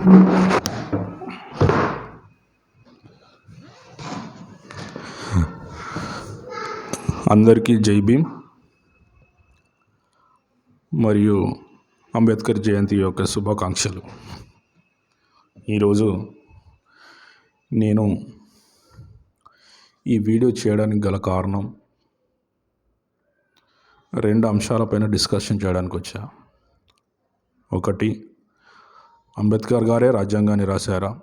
అందరికీ జై భీమ్. మరియు అంబేద్కర్ జయంతి యొక్క శుభాకాంక్షలు. ఈరోజు నేను ఈ వీడియో చేయడానికి గల కారణం రెండు అంశాలపైన డిస్కషన్ చేయడానికి వచ్చా. ఒకటి అంబేద్కర్ గారే రాజ్యాంగాన్ని రాశారా?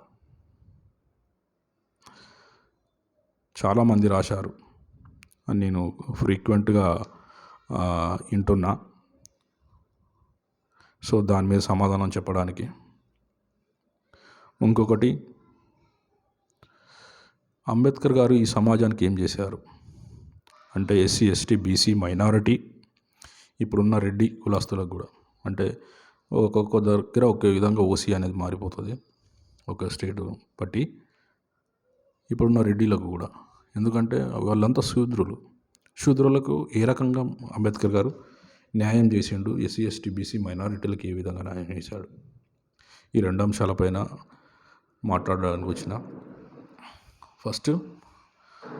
చాలామంది రాశారు. అని నేను ఫ్రీక్వెంట్గా వింటున్నా. సో దాని మీద సమాధానం చెప్పడానికి. ఇంకొకటి అంబేద్కర్ గారు ఈ సమాజానికి ఏం చేశారు? అంటే ఎస్సీ ఎస్టీ బీసీ మైనారిటీ ఇప్పుడున్న రెడ్డి కులస్తులకు కూడా. అంటే ఒక్కొక్క దగ్గర ఒకే విధంగా ఓసీ అనేది మారిపోతుంది. ఒక స్టేట్ బట్టి ఇప్పుడున్న రెడ్డిలకు కూడా. ఎందుకంటే వాళ్ళంతా శూద్రులు. శూద్రులకు ఏ రకంగా అంబేద్కర్ గారు న్యాయం చేసిండు? ఎస్సీ ఎస్టీ బీసీ మైనారిటీలకు ఏ విధంగా న్యాయం చేశాడు? ఈ రెండు అంశాలపైన మాట్లాడడానికి వచ్చిన ఫస్ట్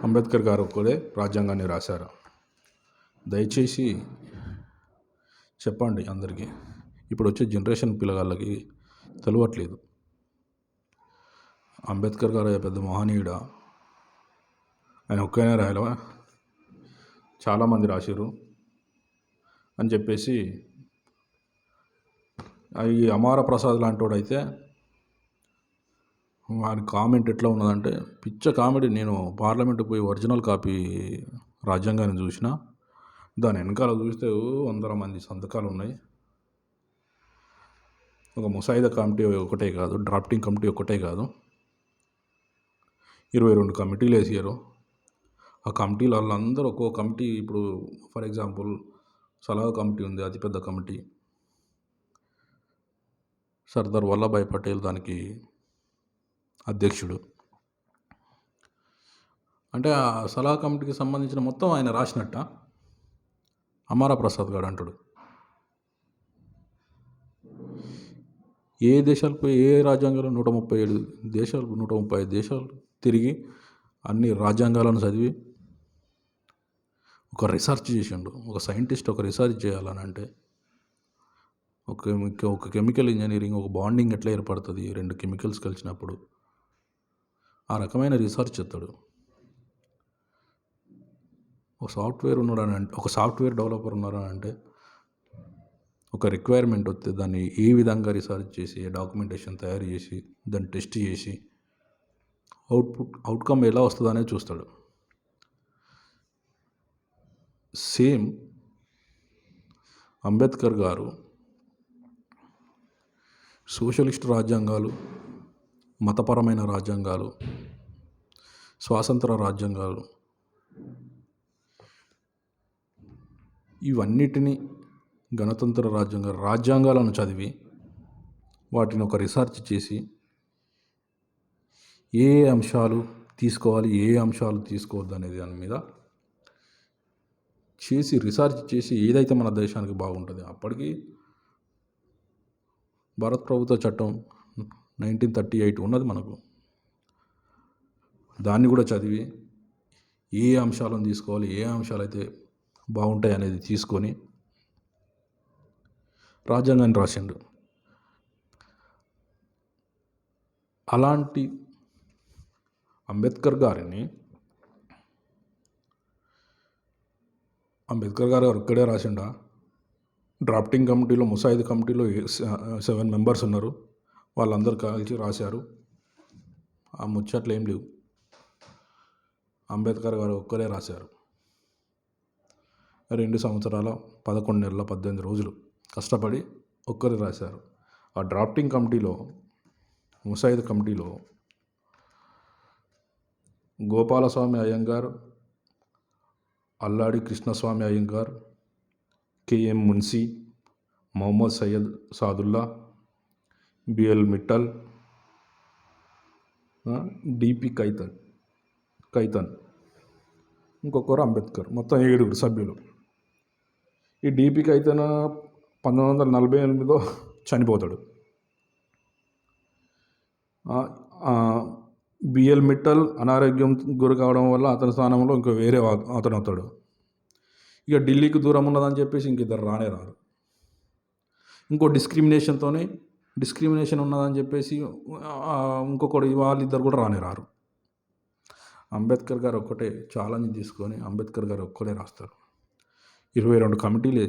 అంబేద్కర్ గారు ఒక్కడే రాజ్యాంగాన్ని రాశారు. దయచేసి చెప్పండి అందరికీ. ఇప్పుడు వచ్చే జనరేషన్ పిల్లగాళ్ళకి తెలియట్లేదు అంబేద్కర్ గారు పెద్ద మహనీయుడ? ఆయన ఒక్కనే రాయలవా? చాలామంది రాశారు అని చెప్పేసి ఈ అమార ప్రసాద్ లాంటి వాడైతే వారి కామెంట్ ఎట్లా ఉన్నదంటే పిచ్చ కామెడీ నేను పార్లమెంట్ పోయి ఒరిజినల్ కాపీ రాజ్యాంగాన్ని చూసిన దాని వెనకాల చూస్తే వందల మంది సంతకాలు ఉన్నాయి ఒక ముసాయిదా కమిటీ ఒకటే కాదు డ్రాఫ్టింగ్ కమిటీ ఒకటే కాదు. ఇరవై రెండు కమిటీలు వేసారు. ఆ కమిటీలు వాళ్ళందరూ ఒక్కో కమిటీ ఇప్పుడు ఫర్ ఎగ్జాంపుల్ సలహా కమిటీ ఉంది అతిపెద్ద కమిటీ. సర్దార్ వల్లభాయ్ పటేల్ దానికి అధ్యక్షుడు. అంటే ఆ సలహా కమిటీకి సంబంధించిన మొత్తం ఆయన రాసినట్ట. అమారా ప్రసాద్ గారు అంటాడు. ఏ దేశాలపై ఏ రాజ్యాంగాలు నూట ముప్పై ఏడు దేశాలు నూట ముప్పై ఐదు దేశాలు తిరిగి అన్ని రాజ్యాంగాలను చదివి ఒక రీసెర్చ్ చేసిండు. ఒక సైంటిస్ట్ ఒక రీసెర్చ్ చేయాలని అంటే ఒక ఒక కెమికల్ ఇంజనీరింగ్ ఒక బాండింగ్ ఎట్లా ఏర్పడుతుంది? రెండు కెమికల్స్ కలిసినప్పుడు ఆ రకమైన రీసెర్చ్ చేస్తాడు. ఒక సాఫ్ట్వేర్ ఉన్నాడని అంటే ఒక సాఫ్ట్వేర్ డెవలపర్ ఉన్నారని అంటే ఒక రిక్వైర్మెంట్ వస్తే దాన్ని ఏ విధంగా రీసెర్చ్ చేసి డాక్యుమెంటేషన్ తయారు చేసి దాన్ని టెస్ట్ చేసి అవుట్పుట్ అవుట్కమ్ ఎలా వస్తుందో అనేది చూస్తాడు. సేమ్ అంబేద్కర్ గారు సోషలిస్ట్ రాజ్యాంగాలు మతపరమైన రాజ్యాంగాలు స్వాతంత్ర రాజ్యాంగాలు ఇవన్నిటినీ గణతంత్ర రాజ్యాంగ రాజ్యాంగాలను చదివి వాటిని ఒక రీసెర్చ్ చేసి ఏ అంశాలు తీసుకోవాలి ఏ అంశాలు తీసుకోవద్దు అనేది దాని మీద చేసి రీసెర్చ్ చేసి ఏదైతే మన దేశానికి బాగుంటుంది అప్పటికి భారత ప్రభుత్వ చట్టం నైన్టీన్ థర్టీ ఎయిట్ ఉన్నది మనకు. దాన్ని కూడా చదివి ఏ అంశాలను తీసుకోవాలి ఏ అంశాలు అయితే బాగుంటాయి అనేది తీసుకొని రాజ్యాంగాన్ని రాసిండు. అలాంటి అంబేద్కర్ గారిని అంబేద్కర్ గారు ఇక్కడే రాసిండా? డ్రాఫ్టింగ్ కమిటీలో ముసాయిద్ కమిటీలో సెవెన్ మెంబర్స్ ఉన్నారు. వాళ్ళందరూ కలిసి రాశారు. ఆ ముచ్చట్లు ఏం లేవు. అంబేద్కర్ గారు ఒక్కరే రాశారు. రెండు సంవత్సరాల పదకొండు నెలల పద్దెనిమిది రోజులు. కష్టపడి ఒక్కరు రాశారు. ఆ డ్రాఫ్టింగ్ కమిటీలో ముసాయిద్ కమిటీలో Gopalaswami Ayyangar Alladi Krishnaswami Ayyangar K M Munshi Mohammad Syed Saadullah B L Mittal D P Khaitan Khaitan ఇంకొకరు అంబేద్కర్ మొత్తం ఏడుగురు సభ్యులు. ఈ డిపి కైతన్ పంతొమ్మిది వందల నలభై ఎనిమిదిలో చనిపోతాడు. బిఎల్ మిట్టల్ అనారోగ్యం గురి కావడం వల్ల అతని స్థానంలో ఇంకో వేరే అతను అవుతాడు ఇక ఢిల్లీకి దూరం ఉన్నదని చెప్పేసి ఇంక ఇద్దరు రానే రారు. ఇంకో డిస్క్రిమినేషన్తోనే డిస్క్రిమినేషన్ ఉన్నదని చెప్పేసి ఇంకొకటి ఇంకొకడు వాళ్ళిద్దరు కూడా రానే రారు. అంబేద్కర్ గారు ఒక్కటే ఛాలెంజ్ తీసుకొని అంబేద్కర్ గారు ఒక్కటే రాస్తారు. ఇరవై రెండు కమిటీలే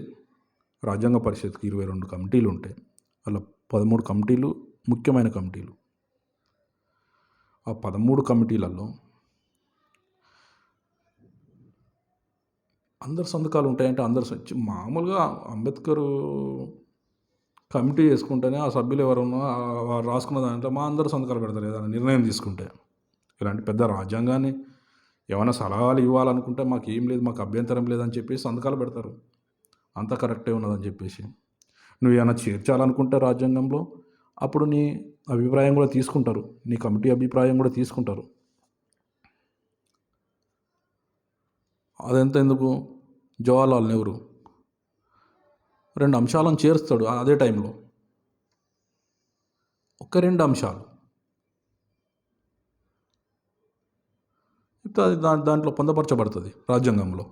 రాజ్యాంగ పరిషత్కి ఇరవై రెండు కమిటీలు ఉంటాయి అలా పదమూడు కమిటీలు ముఖ్యమైన కమిటీలు. ఆ పదమూడు కమిటీలలో అందరు సంతకాలు ఉంటాయంటే అందరు స- మామూలుగా అంబేద్కర్ కమిటీ చేసుకుంటేనే ఆ సభ్యులు ఎవరున్నా వారు రాసుకున్న దాంట్లో మా అందరూ సంతకాలు పెడతారు ఏదైనా నిర్ణయం తీసుకుంటే. ఇలాంటి పెద్ద రాజ్యాంగాన్ని ఏమైనా సలహాలు ఇవ్వాలనుకుంటే మాకు ఏం లేదు మాకు అభ్యంతరం లేదని చెప్పి సంతకాలు పెడతారు. అంత కరెక్టే ఉన్నదని చెప్పేసి. నువ్వు ఏమైనా చేర్చాలనుకుంటే రాజ్యాంగంలో అప్పుడు నీ అభిప్రాయం కూడా తీసుకుంటారు. నీ కమిటీ అభిప్రాయం కూడా తీసుకుంటారు. అదెంత ఎందుకు? జవహర్లాల్ నెహ్రూ రెండు అంశాలను చేరుస్తాడు అదే టైంలో. ఒక రెండు అంశాలు. ఇప్పుడు దాంట్లో పొందపరచబడుతుంది రాజ్యాంగంలో.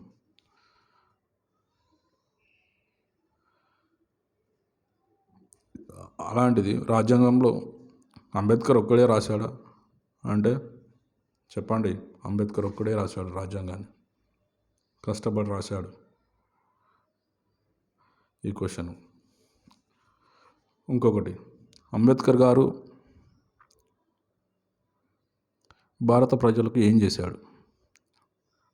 అలాంటిది రాజ్యాంగంలో అంబేద్కర్ ఒక్కడే రాశాడా? అంటే చెప్పండి అంబేద్కర్ ఒక్కడే రాశాడు రాజ్యాంగాన్ని. కష్టపడి రాశాడు. ఈ క్వశ్చన్. ఇంకొకటి అంబేద్కర్ గారు భారత ప్రజలకు ఏం చేశాడు?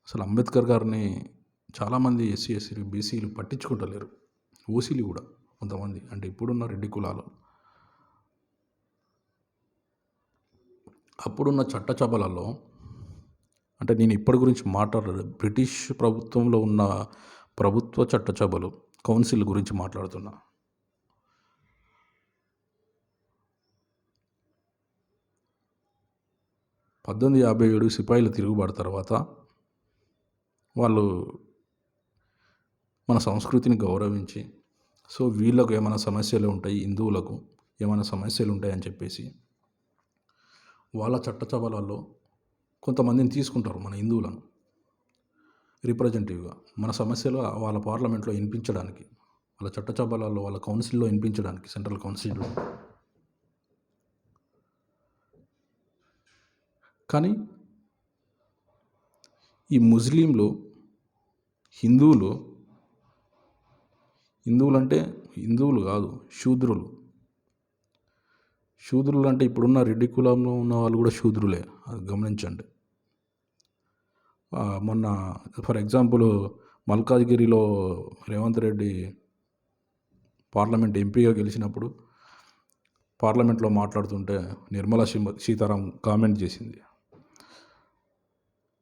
అసలు అంబేద్కర్ గారిని చాలామంది ఎస్సీ ఎస్సీలు బీసీలు పట్టించుకుంటలేరు. ఓసీలు కూడా. కొంతమంది. అంటే ఇప్పుడున్న రెడ్డి కులాలు. అప్పుడున్న చట్టసభలలో అంటే నేను ఇప్పటి గురించి మాట్లాడలేదు. బ్రిటిష్ ప్రభుత్వంలో ఉన్న ప్రభుత్వ చట్టసభలు కౌన్సిల్ గురించి మాట్లాడుతున్నా. పద్దెనిమిది యాభై ఏడు సిపాయిల తిరుగుబాటు తర్వాత వాళ్ళు మన సంస్కృతిని గౌరవించి సో వీళ్ళకు ఏమైనా సమస్యలు ఉంటాయి హిందువులకు ఏమైనా సమస్యలు ఉంటాయని చెప్పేసి వాళ్ళ చట్టసభలలో కొంతమందిని తీసుకుంటారు మన హిందువులను. రిప్రజెంటేటివ్గా మన సమస్యలు వాళ్ళ పార్లమెంట్లో వినిపించడానికి వాళ్ళ చట్టసభలలో వాళ్ళ కౌన్సిల్లో వినిపించడానికి సెంట్రల్ కౌన్సిల్లో. కానీ ఈ ముస్లింలు హిందువులు హిందువులు అంటే హిందువులు కాదు శూద్రులు. శూద్రులు అంటే ఇప్పుడున్న రెడ్డి కులంలో ఉన్న వాళ్ళు కూడా శూద్రులే అది గమనించండి. మొన్న ఫర్ ఎగ్జాంపుల్ మల్కాజ్గిరిలో రేవంత్ రెడ్డి పార్లమెంట్ ఎంపీగా గెలిచినప్పుడు పార్లమెంట్లో మాట్లాడుతుంటే నిర్మలా సీతారాం కామెంట్ చేసింది.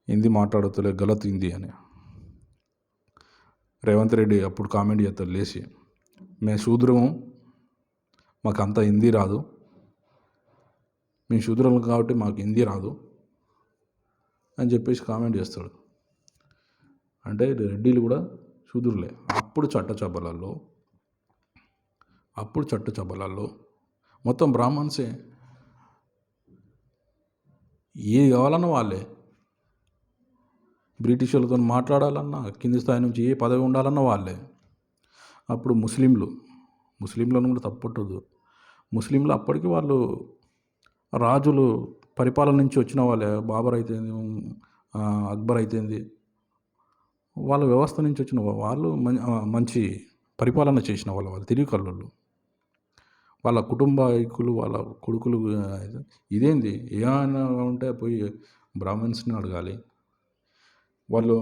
హిందీ మాట్లాడుతులే గలత్ హిందీ అని. రేవంత్ రెడ్డి అప్పుడు కామెంట్ చేస్తారు లేచి. మేము శూద్రము మాకు అంత హిందీ రాదు. మేము శూద్రం కాబట్టి మాకు హిందీ రాదు అని చెప్పేసి కామెంట్ చేస్తాడు. అంటే రెడ్డిలు కూడా శూద్రులే. అప్పుడు చట్టసభలలో అప్పుడు చట్టసభలలో మొత్తం బ్రాహ్మణ్సే. ఏది కావాలన్నా వాళ్ళే. బ్రిటిష్ వాళ్ళతో మాట్లాడాలన్నా కింది స్థాయి నుంచి ఏ పదవి ఉండాలన్నా వాళ్ళే. అప్పుడు ముస్లింలు ముస్లింలను కూడా తప్పట్టదు ముస్లింలు అప్పటికి వాళ్ళు రాజులు పరిపాలన నుంచి వచ్చిన వాళ్ళే. బాబర్ అయితేంది అక్బర్ అయితేంది. వాళ్ళ వ్యవస్థ నుంచి వచ్చిన వాళ్ళు మంచి పరిపాలన చేసిన వాళ్ళు వాళ్ళు తిరిగి కళ్ళు వాళ్ళ కుటుంబాయకులు వాళ్ళ కొడుకులు ఇదేంది? ఏమైనా ఉంటే పోయి బ్రాహ్మిన్స్ని అడగాలి. వాళ్ళు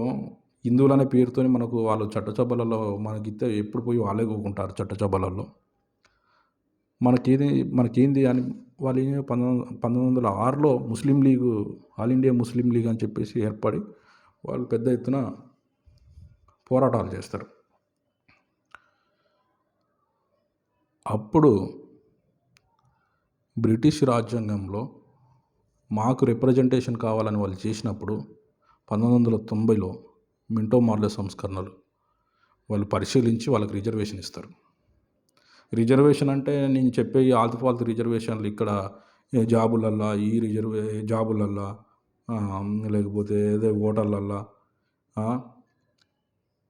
హిందువులనే పేరుతోని మనకు వాళ్ళు చట్టసభలలో మనకిస్తే ఎప్పుడు పోయి వాళ్ళే కూకుంటారు చట్టచబలలో మనకేది మనకేంది అని వాళ్ళు పంతొమ్మిది పంతొమ్మిది వందల ఆరులో Muslim league all India Muslim league అని చెప్పేసి ఏర్పడి వాళ్ళు పెద్ద ఎత్తున పోరాటాలు చేస్తారు. అప్పుడు బ్రిటిష్ రాజ్యాంగంలో మాకు రిప్రజెంటేషన్ కావాలని వాళ్ళు చేసినప్పుడు పంతొమ్మిది వందల తొంభైలో మింటో మార్లే సంస్కరణలు వాళ్ళు పరిశీలించి వాళ్ళకి రిజర్వేషన్ ఇస్తారు. రిజర్వేషన్ అంటే నేను చెప్పే ఈ ఆల్తు రిజర్వేషన్లు ఇక్కడ ఏ జాబులల్లా ఈ రిజర్వే జాబులల్లా లేకపోతే ఏదో ఓటర్లల్లా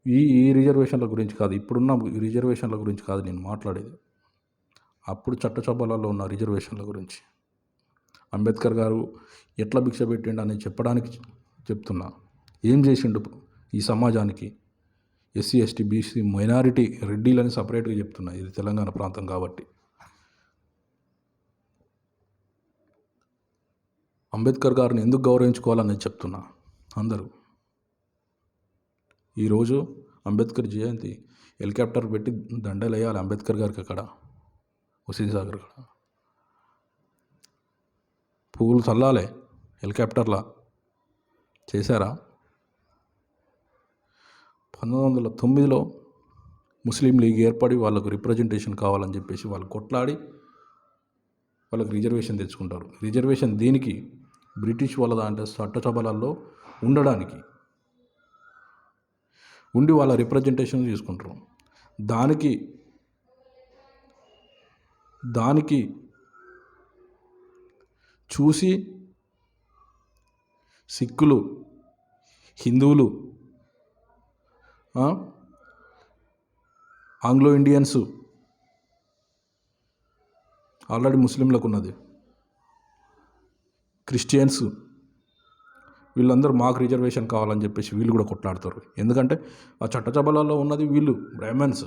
ఈ ఈ రిజర్వేషన్ల గురించి కాదు ఇప్పుడున్న రిజర్వేషన్ల గురించి కాదు నేను మాట్లాడేది. అప్పుడు చట్టసభలలో ఉన్న రిజర్వేషన్ల గురించి. అంబేద్కర్ గారు ఎట్లా భిక్ష పెట్టిండు అని చెప్పడానికి చెప్తున్నా. ఏం చేసిండు ఈ సమాజానికి ఎస్సీ ఎస్టీ బీసీ మైనారిటీ రెడ్డిలని సపరేట్గా చెప్తున్నా. ఇది తెలంగాణ ప్రాంతం కాబట్టి. అంబేద్కర్ గారిని ఎందుకు గౌరవించుకోవాలని చెప్తున్నా. అందరూ. ఈరోజు అంబేద్కర్ జయంతి హెలికాప్టర్ పెట్టి దండలు వేయాలి అంబేద్కర్ గారికి అక్కడ. హుసేన్ సాగర్ అక్కడ పువ్వులు చల్లాలి హెలికాప్టర్లా. చేశారా? పంతొమ్మిది వందల తొమ్మిదిలో ముస్లిం లీగ్ ఏర్పడి వాళ్ళకు రిప్రజెంటేషన్ కావాలని చెప్పేసి వాళ్ళు కొట్లాడి వాళ్ళకి రిజర్వేషన్ తెచ్చుకుంటారు. రిజర్వేషన్ దీనికి బ్రిటిష్ వాళ్ళ దాంట్లో చట్టసభలలో ఉండడానికి ఉండి వాళ్ళ రిప్రజెంటేషన్ తీసుకుంటారు. దానికి దానికి చూసి సిక్కులు హిందువులు ఆంగ్లో ఇండియన్స్ ఆల్రెడీ ముస్లింలకు ఉన్నది క్రిస్టియన్స్ వీళ్ళందరూ మాకు రిజర్వేషన్ కావాలని చెప్పేసి వీళ్ళు కూడా కొట్లాడతారు. ఎందుకంటే ఆ చట్టసభలలో ఉన్నది వీళ్ళు బ్రాహ్మణ్స్.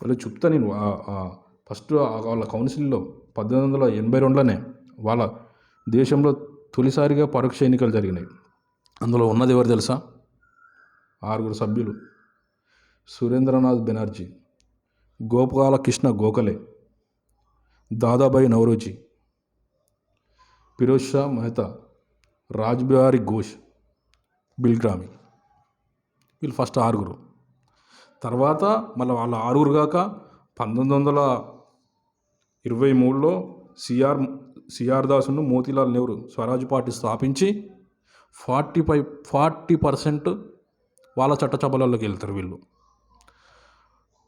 వాళ్ళు చెప్తా నేను ఫస్ట్ వాళ్ళ కౌన్సిల్లో పద్దెనిమిది వందల ఎనభై రెండులోనే వాళ్ళ దేశంలో తొలిసారిగా పరోక్ష ఎన్నికలు జరిగినాయి. అందులో ఉన్నది ఎవరు తెలుసా? ఆరుగురు సభ్యులు. సురేంద్రనాథ్ బెనర్జీ గోపాలకృష్ణ గోఖలే దాదాబాయి నవరోజీ ఫిరోజ్ షా మెహతా రాజ్బిహారీ ఘోష్ బిల్గ్రామి వీళ్ళు ఫస్ట్ ఆరుగురు. తర్వాత మళ్ళీ వాళ్ళ ఆరుగురు కాక పంతొమ్మిది వందల ఇరవై మూడులో సిఆర్ సిఆర్ దాసును మోతీలాల్ నెహ్రూ స్వరాజ్ పార్టీ స్థాపించి ఫార్టీ ఫైవ్ ఫార్టీ పర్సెంట్ వాళ్ళ చట్టసభలలోకి వెళ్తారు వీళ్ళు.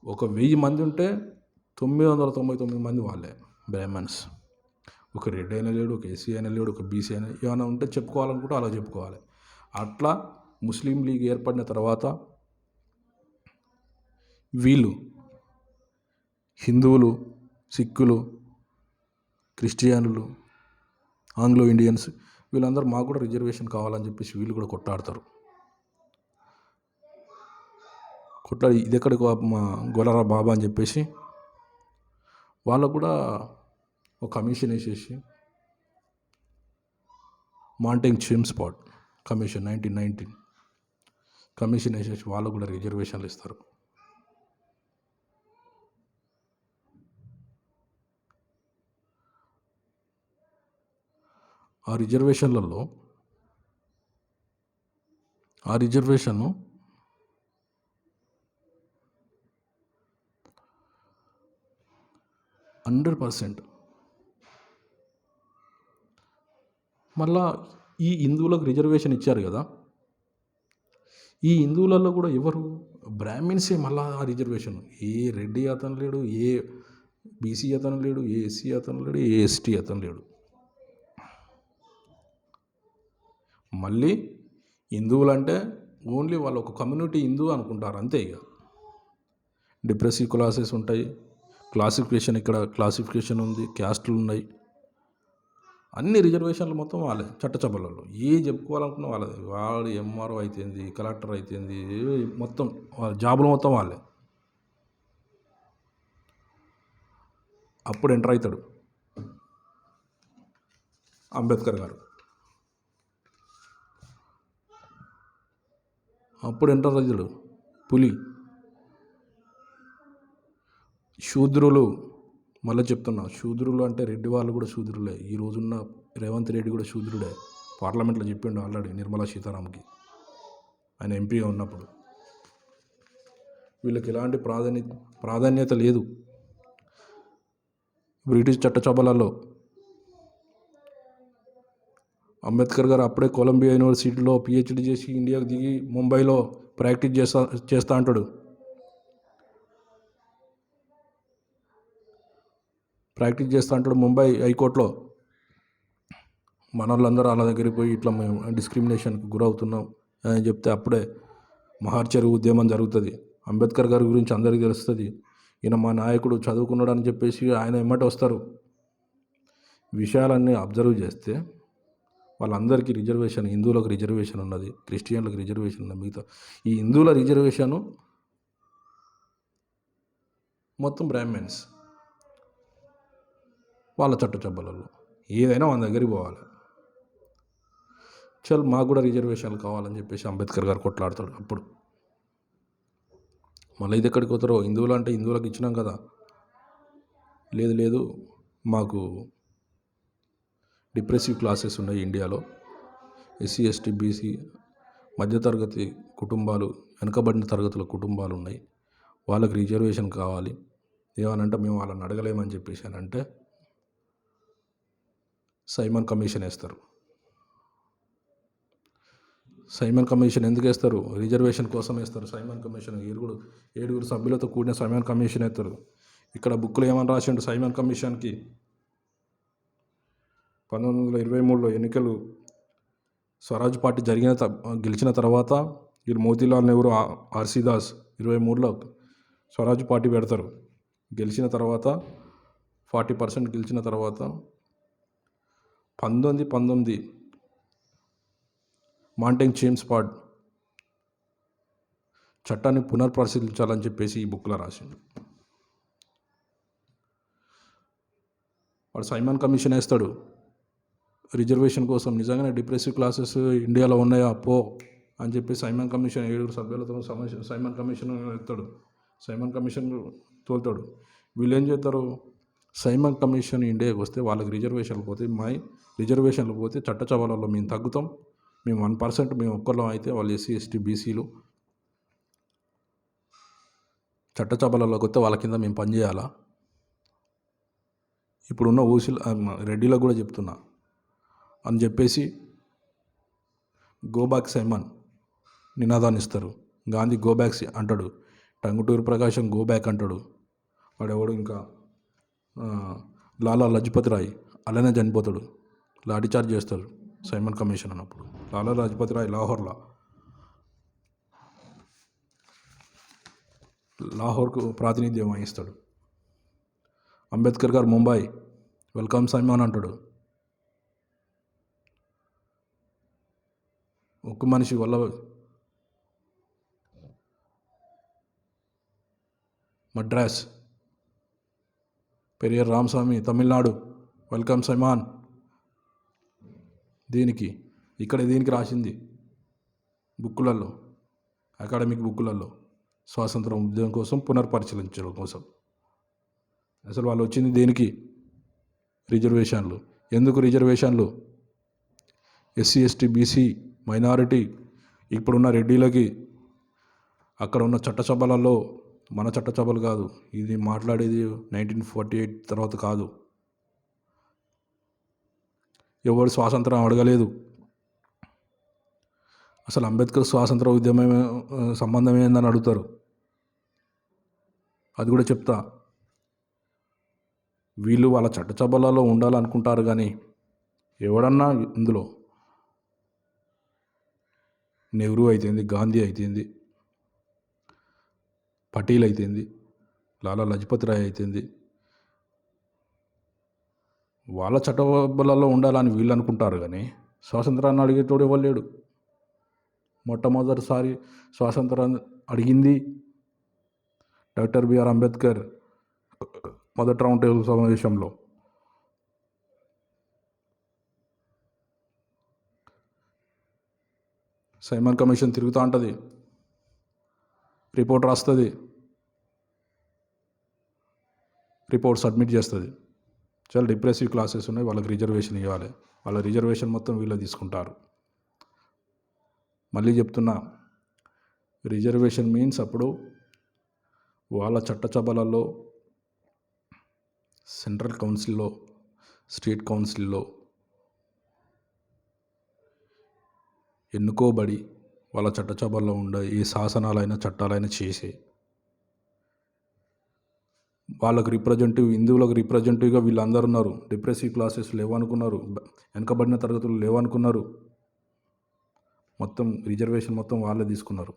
ఒక వెయ్యి మంది ఉంటే తొమ్మిది వందల తొంభై తొమ్మిది మంది వాళ్ళే బ్రాహ్మణ్స్. ఒక రెడ్డి అయినా లేడు ఒక ఎస్సీ అయినా లేడు ఒక బీసీ అయినా ఏమైనా ఉంటే చెప్పుకోవాలనుకుంటే అలా చెప్పుకోవాలి. అట్లా ముస్లిం లీగ్ ఏర్పడిన తర్వాత వీళ్ళు హిందువులు సిక్కులు క్రిస్టియన్లు ఆంగ్లో ఇండియన్స్ వీళ్ళందరూ మాకు కూడా రిజర్వేషన్ కావాలని చెప్పేసి వీళ్ళు కూడా కొట్లాడతారు. కొట్లాడి ఇది ఎక్కడికి మా గొలరా బాబా అని చెప్పేసి వాళ్ళకు కూడా ఒక కమిషన్ వేసేసి Montagu Chelmsford commission nineteen nineteen commission వేసేసి వాళ్ళకు కూడా రిజర్వేషన్లు ఇస్తారు. ఆ రిజర్వేషన్లలో ఆ రిజర్వేషన్ను హండ్రెడ్ పర్సెంట్. మళ్ళా ఈ హిందువులకు రిజర్వేషన్ ఇచ్చారు కదా ఈ హిందువులలో కూడా ఎవరు? బ్రాహ్మిన్సే మళ్ళా ఆ రిజర్వేషన్ ఏ రెడ్డి అతను లేడు ఏ బీసీ అతను లేడు ఏ ఎస్సీ అతను లేడు ఏ ఎస్టీ అతను లేడు. మళ్ళీ హిందువులు అంటే ఓన్లీ వాళ్ళు ఒక కమ్యూనిటీ హిందూ అనుకుంటారు అంతే ఇక. డిప్రెసివ్ క్లాసెస్ ఉంటాయి క్లాసిఫికేషన్ ఇక్కడ క్లాసిఫికేషన్ ఉంది క్యాస్ట్లు ఉన్నాయి. అన్ని రిజర్వేషన్లు మొత్తం వాళ్ళే చట్టచబలలో ఏ చెప్పుకోవాలనుకున్న వాళ్ళది వాళ్ళు ఎంఆర్ఓ అయితేంది కలెక్టర్ అయితేంది మొత్తం వాళ్ళ జాబులు మొత్తం వాళ్ళే. అప్పుడు ఎంటర్ అవుతాడు అంబేద్కర్ గారు. అప్పుడు ఎంటర్ అవుతాడు పులి. శూద్రులు మళ్ళీ చెప్తున్నా శూద్రులు అంటే రెడ్డి వాళ్ళు కూడా శూద్రులే. ఈ రోజున్న రేవంత్ రెడ్డి కూడా శూద్రుడే. పార్లమెంట్లో చెప్పిండు ఆల్రెడీ నిర్మలా సీతారాంకి ఆయన ఎంపీగా ఉన్నప్పుడు. వీళ్ళకి ఎలాంటి ప్రాధాన్య ప్రాధాన్యత లేదు. బ్రిటిష్ చట్టసభలలో అంబేద్కర్ గారు అప్పుడే కొలంబియా యూనివర్సిటీలో పిహెచ్డి చేసి ఇండియాకు దిగి ముంబైలో ప్రాక్టీస్ చేస్తా చేస్తా అంటాడు. ప్రాక్టీస్ చేస్తా అంటాడు ముంబై హైకోర్టులో. మన వాళ్ళందరూ వాళ్ళ దగ్గరికి పోయి ఇట్లా మేము డిస్క్రిమినేషన్కి గురవుతున్నాం అని చెప్తే అప్పుడే మహార్చరి ఉద్యమం జరుగుతుంది. అంబేద్కర్ గారి గురించి అందరికీ తెలుస్తుంది. ఈయన మా నాయకుడు చదువుకున్నాడు అని చెప్పేసి ఆయన ఎమ్మటి వస్తారు. విషయాలన్నీ అబ్జర్వ్ చేస్తే వాళ్ళందరికీ రిజర్వేషన్ హిందువులకు రిజర్వేషన్ ఉన్నది క్రిస్టియన్లకు రిజర్వేషన్ ఉన్నది. మిగతా ఈ హిందువుల రిజర్వేషను మొత్తం బ్రాహ్మణ్స్ వాళ్ళ చట్టచబ్బలలో ఏదైనా మన దగ్గరికి పోవాలి. చల్ మాకు కూడా రిజర్వేషన్లు కావాలని చెప్పేసి అంబేద్కర్ గారు కొట్లాడతాడు అప్పుడు. మళ్ళీ ఇది ఎక్కడికి పోతారో? హిందువులు అంటే హిందువులకు ఇచ్చినాం కదా. లేదు లేదు మాకు డిప్రెసివ్ క్లాసెస్ ఉన్నాయి ఇండియాలో. ఎస్సీ ఎస్టీ బీసీ మధ్యతరగతి కుటుంబాలు వెనుకబడిన తరగతుల కుటుంబాలు ఉన్నాయి. వాళ్ళకి రిజర్వేషన్ కావాలి. ఏమనంటే మేము వాళ్ళని అడగలేమని చెప్పేసి అని అంటే సైమన్ కమిషన్ వేస్తారు. సైమన్ కమిషన్ ఎందుకు వేస్తారు? రిజర్వేషన్ కోసం వేస్తారు. సైమన్ కమిషన్ ఏడుగురు ఏడుగురు సభ్యులతో కూడిన సైమన్ కమిషన్ వేస్తారు. ఇక్కడ బుక్లో ఏమని రాసిండు? సైమన్ కమిషన్కి పంతొమ్మిది వందల ఇరవై మూడులో ఎన్నికలు స్వరాజ్ పార్టీ జరిగిన త- గెలిచిన తర్వాత వీళ్ళు మోతీలాల్ నెహ్రూ ఆర్సీదాస్ ఆర్సీ దాస్ ఇరవై మూడులో స్వరాజ్ పార్టీ పెడతారు. గెలిచిన తర్వాత ఫార్టీ పర్సెంట్ గెలిచిన తర్వాత పంతొమ్మిది పంతొమ్మిది మాంటెంగ్ చేమ్స్ పాడ్ చట్టాన్ని పునర్పరిశీలించాలని చెప్పేసి ఈ బుక్లో రాసిండు. వాడు సైమన్ కమిషన్ వేస్తాడు. రిజర్వేషన్ కోసం నిజంగానే డిప్రెసివ్ క్లాసెస్ ఇండియాలో ఉన్నాయా? పో అని చెప్పి సైమన్ కమిషన్ ఏడుగురు సభ్యులతో సమస్య సైమన్ కమిషన్ ఎత్తాడు. సైమన్ కమిషన్ తోలుతాడు. వీళ్ళు ఏం చేస్తారు? సైమన్ కమిషన్ ఇండియాకి వస్తే వాళ్ళకి రిజర్వేషన్లు పోతే మై రిజర్వేషన్లు పోతే చట్ట చవాలలో మేము తగ్గుతాం. మేము వన్ పర్సెంట్ మేము ఒక్కళ్ళం అయితే వాళ్ళు ఎస్సీ ఎస్టీ బీసీలు చట్ట చబలలోకి వస్తే వాళ్ళ కింద మేము పనిచేయాలా? ఇప్పుడున్న ఓసీలు రెడ్డిలకు కూడా చెప్తున్నా. అని చెప్పేసి గోబ్యాక్ సైమన్ నినాదాన్ని ఇస్తారు. గాంధీ గోబ్యాక్ అంటాడు. టంగుటూరు ప్రకాశం గోబ్యాక్ అంటాడు. వాడెవడు ఇంకా? లాలా లజపతి రాయ్ అలానే చనిపోతాడు. లాఠీచార్జ్ చేస్తారు సైమన్ కమిషన్ అన్నప్పుడు. లాలా లజపతి రాయ్ లాహోర్లా. లాహోర్కు ప్రాతినిధ్యం వహిస్తాడు. అంబేద్కర్ గారు ముంబై వెల్కమ్ సైమాన్ అంటాడు. ఒక్క మనిషి వల్ల మద్రాస్ పెరియర్ రామస్వామి తమిళనాడు. Welcome Simon. దీనికి ఇక్కడ దీనికి రాసింది బుక్కులలో అకాడమిక్ బుక్కులలో స్వాతంత్రం ఉద్యమం కోసం పునర్పరిశీలించడం కోసం. అసలు వాళ్ళు వచ్చింది దేనికి? రిజర్వేషన్లు. ఎందుకు రిజర్వేషన్లు? ఎస్సీ ఎస్టీ బీసీ మైనారిటీ ఇప్పుడున్న రెడ్డిలకి అక్కడ ఉన్న చట్టసభలలో మన చట్టసభలు కాదు. ఇది మాట్లాడేది నైన్టీన్ ఫార్టీ ఎయిట్ తర్వాత కాదు. ఎవరు స్వాతంత్రం అడగలేదు. అసలు అంబేద్కర్ స్వాతంత్ర ఉద్యమం సంబంధం ఏందని అడుగుతారు. అది కూడా చెప్తా. వీళ్ళు వాళ్ళ చట్టసభలలో ఉండాలనుకుంటారు కానీ ఎవడన్నా ఇందులో నెహ్రూ అయితేంది గాంధీ అయితేంది పటేల్ అయితేంది లాలా లజపతి రాయ్ అయితేంది వాళ్ళ చట్టబలలో ఉండాలని వీళ్ళు అనుకుంటారు కానీ స్వాతంత్రాన్ని అడిగేటోడు ఇవ్వలేడు లేడు. మొట్టమొదటిసారి స్వాతంత్రాన్ని అడిగింది డాక్టర్ బిఆర్ అంబేద్కర్ మొదటి రౌండ్ టేబుల్ సమావేశంలో. సైమన్ కమిషన్ తిరుగుతూ ఉంటుంది. రిపోర్ట్ రాస్తుంది. రిపోర్ట్ సబ్మిట్ చేస్తుంది. చాలా డిప్రెసివ్ క్లాసెస్ ఉన్నాయి. వాళ్ళకి రిజర్వేషన్ ఇవ్వాలి. వాళ్ళ రిజర్వేషన్ మొత్తం వీళ్ళు తీసుకుంటారు. మళ్ళీ చెప్తున్నా రిజర్వేషన్ మీన్స్ అప్పుడు వాళ్ళ చట్టసభలలో సెంట్రల్ కౌన్సిల్లో స్టేట్ కౌన్సిల్లో ఎన్నుకోబడి వాళ్ళ చట్టసభల్లో ఉండే ఏ శాసనాలైనా చట్టాలైనా చేసే. వాళ్ళకి రిప్రజెంటివ్ హిందువులకు రిప్రజెంటివ్గా వీళ్ళందరూ ఉన్నారు. డిప్రెసివ్ క్లాసెస్ లేవనుకున్నారు. వెనకబడిన తరగతులు లేవనుకున్నారు. మొత్తం రిజర్వేషన్ మొత్తం వాళ్ళే తీసుకున్నారు.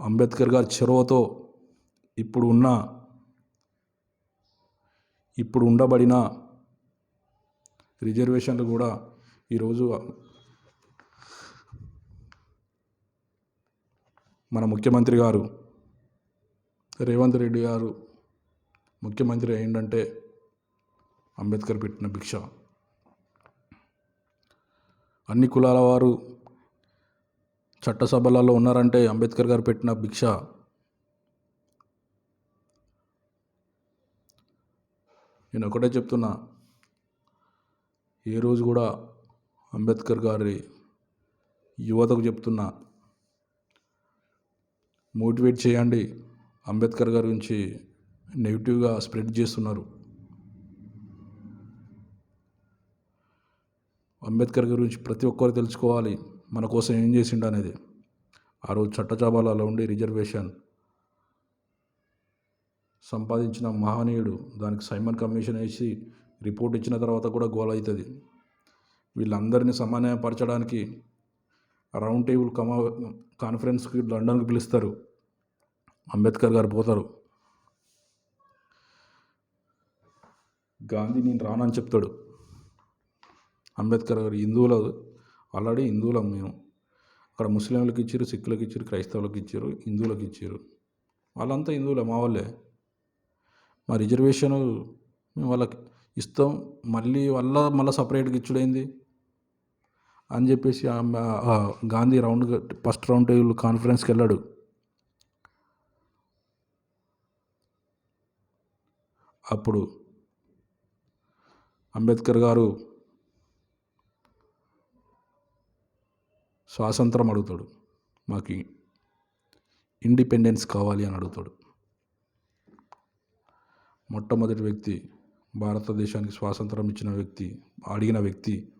అంబేద్కర్ గారి చొరవతో ఇప్పుడు ఉన్న ఇప్పుడు ఉండబడిన రిజర్వేషన్లు కూడా ఈరోజు మన ముఖ్యమంత్రి గారు రేవంత్ రెడ్డి గారు ముఖ్యమంత్రి ఏంటంటే అంబేద్కర్ పెట్టిన భిక్ష. అన్ని కులాల వారు చట్టసభలలో ఉన్నారంటే అంబేద్కర్ గారు పెట్టిన భిక్ష. నేను ఒకటే చెప్తున్నా ఏ రోజు కూడా అంబేద్కర్ గారి యువతకు చెప్తున్నా మోటివేట్ చేయండి. అంబేద్కర్ గారి గురించి నెగిటివ్గా స్ప్రెడ్ చేస్తున్నారు. అంబేద్కర్ గారి గురించి ప్రతి ఒక్కరు తెలుసుకోవాలి. మన కోసం ఏం చేసిండు అనేది. ఆ రోజు చట్టచాబాలలో ఉండి రిజర్వేషన్. సంపాదించిన మహనీయుడు దానికి సైమన్ కమిషన్ వేసి రిపోర్ట్ ఇచ్చిన తర్వాత కూడా గోల్ అవుతుంది. వీళ్ళందరినీ సమన్వయపరచడానికి రౌండ్ టేబుల్ కమా కాన్ఫరెన్స్కి లండన్కి పిలుస్తారు. అంబేద్కర్ గారు పోతారు. గాంధీ నేను రానని చెప్తాడు. అంబేద్కర్ గారు హిందువుల ఆల్రెడీ హిందువులం మేము. అక్కడ ముస్లింలకు ఇచ్చారు సిక్కులకు ఇచ్చారు క్రైస్తవులకు ఇచ్చారు హిందువులకు ఇచ్చారు. వాళ్ళంతా హిందువులే మా వాళ్ళే. మా రిజర్వేషన్ మేము వాళ్ళకి ఇస్తాం మళ్ళీ వల్ల మళ్ళీ సపరేట్గా ఇచ్చుడైంది? అని చెప్పేసి ఆమె ఆ Gandhi round first round table కాన్ఫరెన్స్కి వెళ్ళాడు. అప్పుడు అంబేద్కర్ గారు స్వాతంత్రం అడుగుతాడు. మాకు ఇండిపెండెన్స్ కావాలి అని అడుగుతాడు. మొట్టమొదటి వ్యక్తి భారతదేశానికి స్వాతంత్రం ఇచ్చిన వ్యక్తి అడిగిన వ్యక్తి.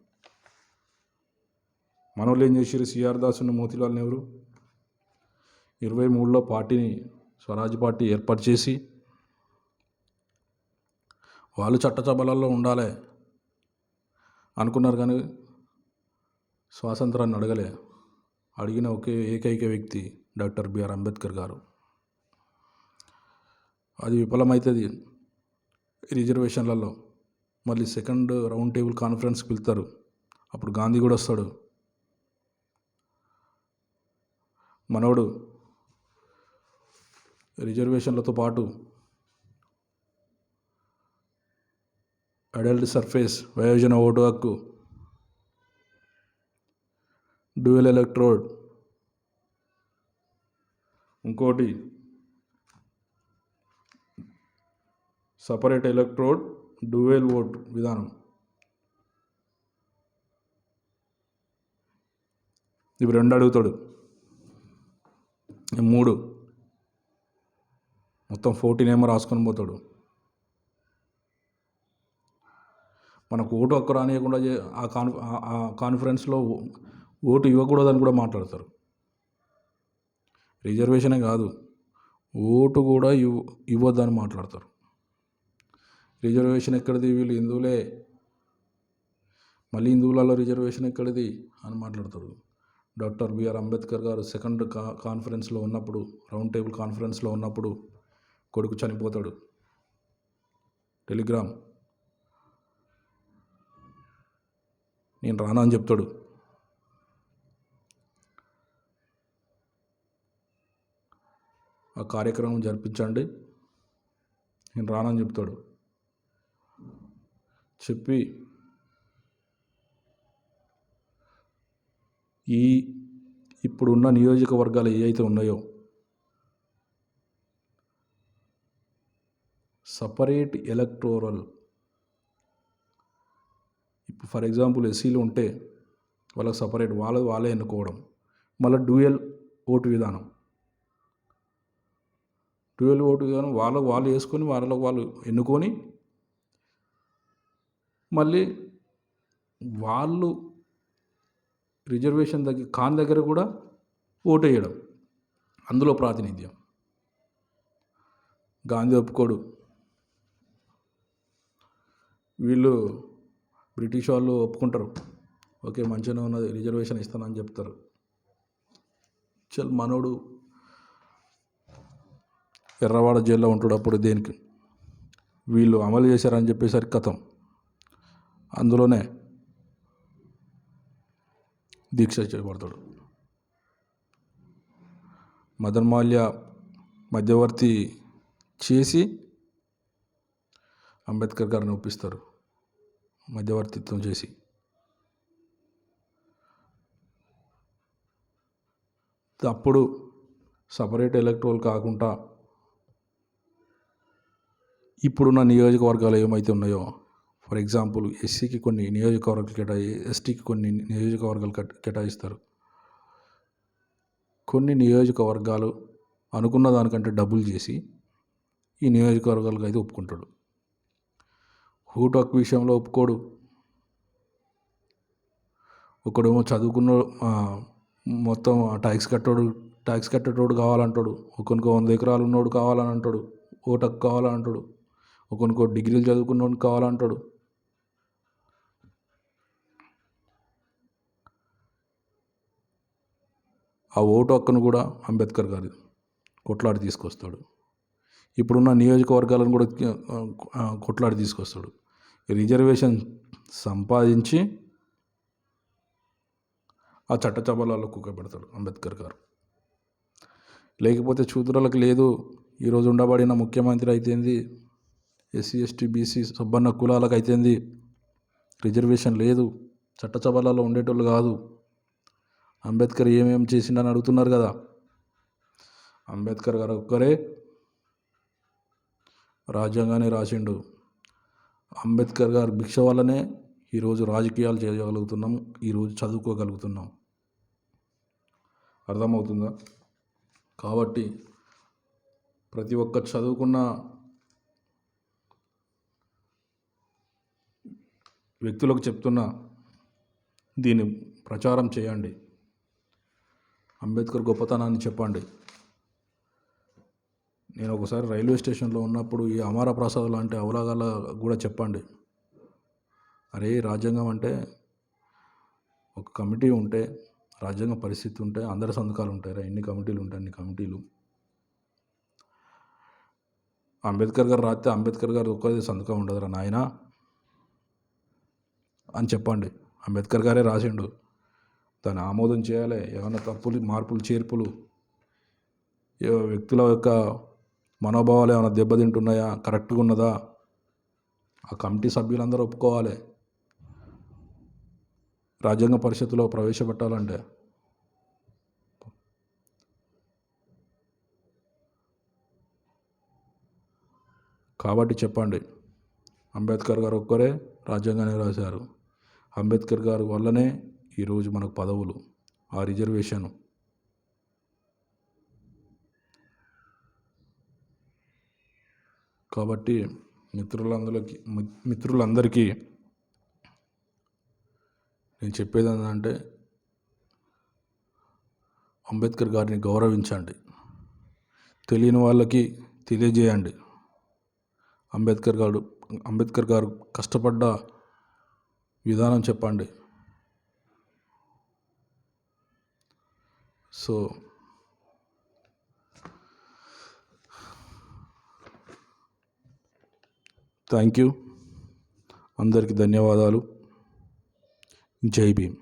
మనోళ్ళు ఏం చేశారు సిఆర్ దాసుని మోతిలాల్ నెహ్రూ ఇరవై మూడులో పార్టీని స్వరాజ్ పార్టీ ఏర్పాటు చేసి వాళ్ళు చట్టసభలలో ఉండాలి అనుకున్నారు కానీ స్వాతంత్రాన్ని అడగలే. అడిగిన ఒకే ఏకైక వ్యక్తి డాక్టర్ బిఆర్ అంబేద్కర్ గారు. అది విఫలమవుతుంది రిజర్వేషన్లలో మళ్ళీ సెకండ్ రౌండ్ టేబుల్ కాన్ఫరెన్స్కి వెళ్తారు. అప్పుడు గాంధీ కూడా వస్తాడు. మనవడు రిజర్వేషన్లతో పాటు అడల్ట్ సర్ఫేస్ వయోజన ఓటు హక్కు డ్యూయల్ ఎలక్ట్రోడ్ ఇంకోటి సపరేట్ ఎలక్ట్రోడ్ డ్యూయల్ ఓట్ విధానం. ఇవి రెండు అడుగుతాడు. మూడు. మొత్తం ఫోర్టీన్ ఏమో రాసుకొని పోతాడు. మనకు ఓటు ఒక్క రానియకుండా ఆ కాన్ ఆ- కాన్ఫరెన్స్లో ఓటు ఇవ్వకూడదని కూడా మాట్లాడతారు. రిజర్వేషనే కాదు. ఓటు కూడా ఇవ్ ఇవ్వద్దని మాట్లాడతారు. రిజర్వేషన్ ఎక్కడిది వీళ్ళు హిందువులే? మళ్ళీ హిందువులలో రిజర్వేషన్ ఎక్కడిది? అని మాట్లాడతాడు డాక్టర్ బిఆర్ అంబేద్కర్ గారు సెకండ్ కా కాన్ఫరెన్స్లో ఉన్నప్పుడు రౌండ్ టేబుల్ కాన్ఫరెన్స్లో ఉన్నప్పుడు కొడుకు చనిపోతాడు. టెలిగ్రామ్. నేను రానా అని చెప్తాడు. ఆ కార్యక్రమం జరిపించండి. నేను రానని చెప్తాడు. చెప్పి ఈ ఇప్పుడున్న నియోజకవర్గాలు ఏవైతే ఉన్నాయో సపరేట్ ఎలక్టోరల్. ఇప్పుడు ఫర్ ఎగ్జాంపుల్ ఎస్సీలు ఉంటే వాళ్ళకి సపరేట్ వాళ్ళ వాళ్ళే ఎన్నుకోవడం. మళ్ళీ డ్యూయల్ ఓటు విధానం. డ్యూయల్ ఓటు విధానం వాళ్ళకు వాళ్ళు వేసుకొని వాళ్ళకు వాళ్ళు ఎన్నుకొని మళ్ళీ వాళ్ళు రిజర్వేషన్ దగ్గర ఖాన్ దగ్గర కూడా ఓటేయడం. వేయడం అందులో ప్రాతినిధ్యం. గాంధీ ఒప్పుకోడు. వీళ్ళు బ్రిటిష్ వాళ్ళు ఒప్పుకుంటారు. ఓకే మంచిగానే ఉన్నది రిజర్వేషన్ ఇస్తానని చెప్తారు. చల్ మనోడు ఎర్రవాడ జైల్లో ఉంటాడు అప్పుడు దేనికి? వీళ్ళు అమలు చేశారని చెప్పేసరికి కథం. అందులోనే దీక్ష చేయబడతాడు. మదన్ మాల్య మధ్యవర్తి చేసి అంబేద్కర్ గారిని ఒప్పిస్తారు. మధ్యవర్తిత్వం చేసి. అప్పుడు సపరేట్ ఎలక్ట్రోల్ కాకుండా ఇప్పుడున్న నియోజకవర్గాలు ఏమైతే ఉన్నాయో ఫర్ ఎగ్జాంపుల్ ఎస్సీకి కొన్ని నియోజకవర్గాలు కేటాయి ఎస్టీకి కొన్ని నియోజకవర్గాలు కట్ కేటాయిస్తారు. కొన్ని నియోజకవర్గాలు అనుకున్న దానికంటే డబ్బులు చేసి ఈ నియోజకవర్గాలకు అయితే ఒప్పుకుంటాడు. హూటాక్ విషయంలో ఒప్పుకోడు. ఒకడేమో చదువుకున్న ఆ, మొత్తం ట్యాక్స్ కట్టోడు ట్యాక్స్ కట్టేటోడు కావాలంటాడు. ఒకనికి వంద ఎకరాలు ఉన్నోడు కావాలని అంటాడు ఓటకు కావాలని అంటాడు డిగ్రీలు చదువుకున్నోడు కావాలంటాడు. ఆ ఓటు హక్కును కూడా అంబేద్కర్ గారు కొట్లాడి తీసుకొస్తాడు. ఇప్పుడున్న నియోజకవర్గాలను కూడా కొట్లాడి తీసుకొస్తాడు. రిజర్వేషన్ సంపాదించి ఆ చట్ట చబలాల్లో కుక్కబెడతాడు అంబేద్కర్ గారు. లేకపోతే శూద్రులకు లేదు ఈరోజు ఉండబడిన ముఖ్యమంత్రి అయితేంది ఎస్సీ ఎస్టీ బీసీ సబ్బన్న కులాలకు అయితేంది రిజర్వేషన్ లేదు చట్ట చబలాల్లో ఉండేటోళ్ళు కాదు. అంబేద్కర్ ఏమేమి చేసిండని అడుగుతున్నారు కదా. అంబేద్కర్ గారు ఒక్కరే రాజ్యాంగాన్ని రాసిండు. అంబేద్కర్ గారు భిక్ష వల్లనే ఈరోజు రాజకీయాలు చేయగలుగుతున్నాం ఈరోజు చదువుకోగలుగుతున్నాం. అర్థమవుతుందా? కాబట్టి ప్రతి ఒక్క చదువుకున్న వ్యక్తులకు చెప్తున్నా దీన్ని ప్రచారం చేయండి. అంబేద్కర్ గొప్పతనాన్ని చెప్పండి. నేను ఒకసారి రైల్వే స్టేషన్లో ఉన్నప్పుడు ఈ అమార ప్రసాద్ లాంటి అవలాగాల కూడా చెప్పండి. అరే రాజ్యాంగం అంటే ఒక కమిటీ ఉంటే రాజ్యాంగ పరిస్థితి ఉంటే అందరి సంతకాలు ఉంటాయి ఎన్ని కమిటీలు ఉంటాయి అన్ని కమిటీలు? అంబేద్కర్ గారు రాస్తే అంబేద్కర్ గారు ఒక్కది సంతకం ఉండదురా నాయన? అని చెప్పండి. అంబేద్కర్ గారే రాసిండు. దాన్ని ఆమోదం చేయాలి. ఏమైనా తప్పులు మార్పులు చేర్పులు? ఏ వ్యక్తుల యొక్క మనోభావాలు ఏమైనా దెబ్బతింటున్నాయా? కరెక్ట్గా ఉన్నదా? ఆ కమిటీ సభ్యులందరూ ఒప్పుకోవాలి. రాజ్యాంగ పరిషత్తులో ప్రవేశపెట్టాలంటే. కాబట్టి చెప్పండి. అంబేద్కర్ గారు ఒక్కరే రాజ్యాంగాన్ని రాశారు. అంబేద్కర్ గారు వల్లనే ఈరోజు మనకు పదవులు ఆ రిజర్వేషన్. కాబట్టి మిత్రులందరికీ మిత్రులందరికీ నేను చెప్పేది ఏంటంటే అంబేద్కర్ గారిని గౌరవించండి. తెలియని వాళ్ళకి తెలియజేయండి. అంబేద్కర్ గారు అంబేద్కర్ గారు కష్టపడ్డ విధానం చెప్పండి. So thank you. అందరికీ ధన్యవాదాలు. జై భీమ్.